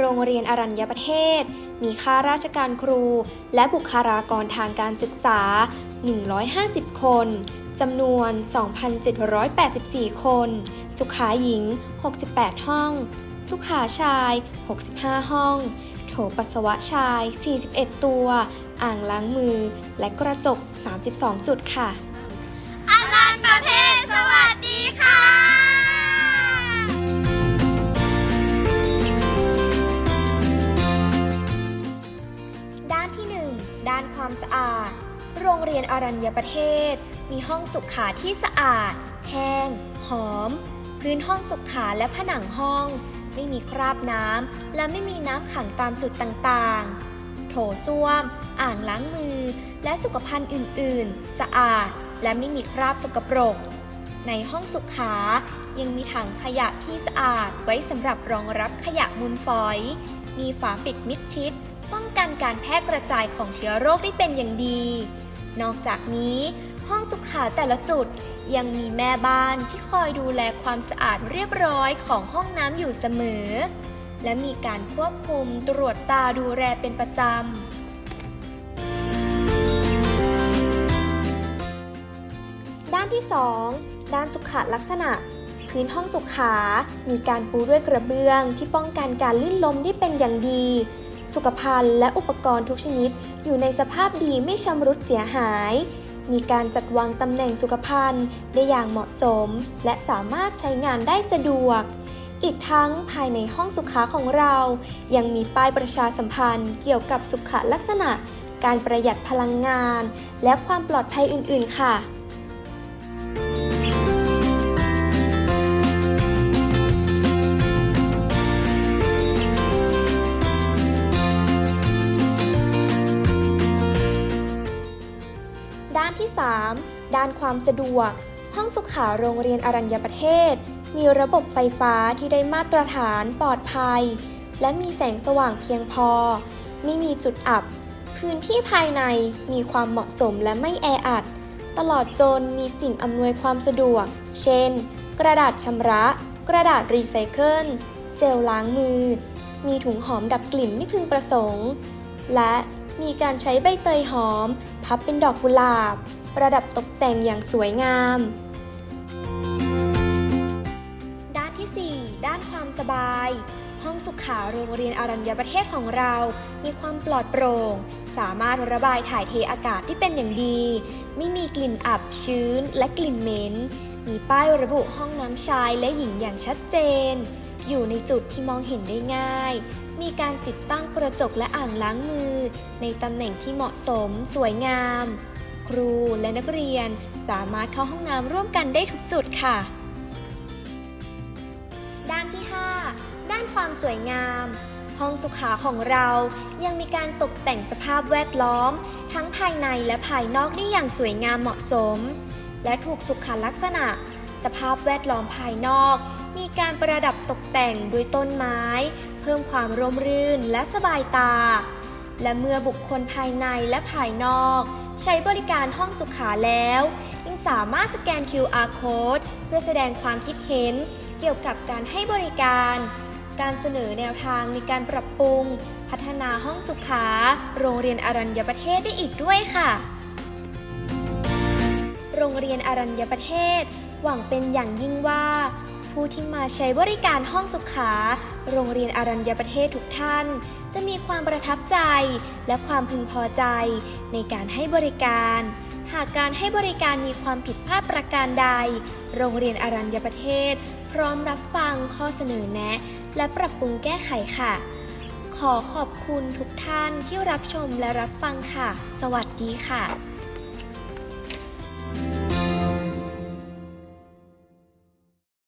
โรงเรียนอรัญญประเทศ มีข้าราชการครู และบุคลากรทางการศึกษา 150 คนจำนวน 2,784 คน สุขาหญิง 68 ห้อง สุขาชาย 65 ห้อง โถปัสสาวะชาย 41 ตัว อ่างล้างมือ และกระจก 32 จุดค่ะอารันประเทศ สวัสดีค่ะ อาด โรงเรียนอรัญญประเทศ มีห้องสุขาที่สะอาด แห้ง หอม พื้นห้องสุขาและผนังห้อง ไม่มีคราบน้ำ และไม่มีน้ำขังตามจุดต่างๆ โถส้วม อ่างล้างมือ และสุขภัณฑ์อื่น ๆ สะอาด และไม่มีคราบสกปรก ในห้องสุขา ยังมีถังขยะที่สะอาดไว้สำหรับรองรับขยะมูลฝอย มีฝาปิดมิดชิด ป้องกันการแพร่กระจายของเชื้อโรคได้เป็นอย่างดี นอกจากนี้ ห้องสุขาแต่ละจุดยังมีแม่บ้านที่คอยดูแลความสะอาดเรียบร้อยของห้องน้ำอยู่เสมอ และมีการควบคุมตรวจตาดูแลเป็นประจำ ด้านที่ 2 ด้านสุขลักษณะ พื้นห้องสุขา มีการปูด้วยกระเบื้องที่ป้องกันการลื่นล้มได้เป็นอย่างดี สุขภัณฑ์และอุปกรณ์ทุกชนิด อยู่ในสภาพดีไม่ชำรุดเสียหาย มีการจัดวางตำแหน่งสุขภัณฑ์ได้อย่างเหมาะสม และสามารถใช้งานได้สะดวก อีกทั้งภายในห้องสุขาของเรา ยังมีป้ายประชาสัมพันธ์เกี่ยวกับสุขลักษณะ การประหยัดพลังงาน และความปลอดภัยอื่น ๆ ค่ะ 3 ด้านความสะดวก ห้องสุขาโรงเรียนอรัญญประเทศ มีระบบไฟฟ้าที่ได้มาตรฐานปลอดภัย และมีแสงสว่างเพียงพอ ไม่มีจุดอับ พื้นที่ภายในมีความเหมาะสมและไม่แออัด ตลอดจนมีสิ่งอำนวยความสะดวก เช่น กระดาษชำระ กระดาษรีไซเคิล เจลล้างมือ มีถุงหอมดับกลิ่นไม่พึงประสงค์ และมีการใช้ใบเตยหอม พับเป็นดอกกุหลาบ ประดับตกแต่งอย่างสวยงาม ด้านที่ 4 ด้านความสบาย ห้องสุขาโรงเรียนอรัญญประเทศของเรา มีความปลอดโปร่ง สามารถระบายถ่ายเทอากาศที่เป็นอย่างดี ไม่มีกลิ่นอับชื้นและกลิ่นเหม็น มีป้ายระบุห้องน้ำชายและหญิงอย่างชัดเจน อยู่ในจุดที่มองเห็นได้ง่ายมีการติดตั้งกระจกและอ่างล้างมือ ในตำแหน่งที่เหมาะสมสวยงาม ครูและนักเรียนสามารถเข้าห้องน้ำร่วมกันได้ทุกจุดค่ะ ด้านที่ 5 ด้านความสวยงาม ห้องสุขาของเรายังมีการตกแต่งสภาพแวดล้อม ทั้งภายในและภายนอกได้อย่างสวยงามเหมาะสม และถูกสุขลักษณะ สภาพแวดล้อมภายนอก มีการประดับตกแต่งด้วยต้นไม้ เพิ่มความร่มรื่นและสบายตา และเมื่อบุคคลภายในและภายนอก ใช้บริการห้องสุขาแล้ว ยังสามารถสแกน QR code เพื่อแสดงความคิดเห็น เกี่ยวกับการให้บริการ การเสนอแนวทางในการปรับปรุง พัฒนาห้องสุขา โรงเรียนอรัญญประเทศได้อีกด้วยค่ะ โรงเรียนอรัญญประเทศ หวังเป็นอย่างยิ่งว่า ผู้ที่มาใช้บริการห้องสุขาโรงเรียนอรัญญประเทศทุกท่าน จะมีความประทับใจและความพึงพอใจในการให้บริการ หากการให้บริการมีความผิดพลาดประการใด โรงเรียนอรัญญประเทศ พร้อมรับฟังข้อเสนอแนะ และปรับปรุงแก้ไขค่ะ ขอขอบคุณทุกท่านที่รับชมและรับฟังค่ะ สวัสดีค่ะ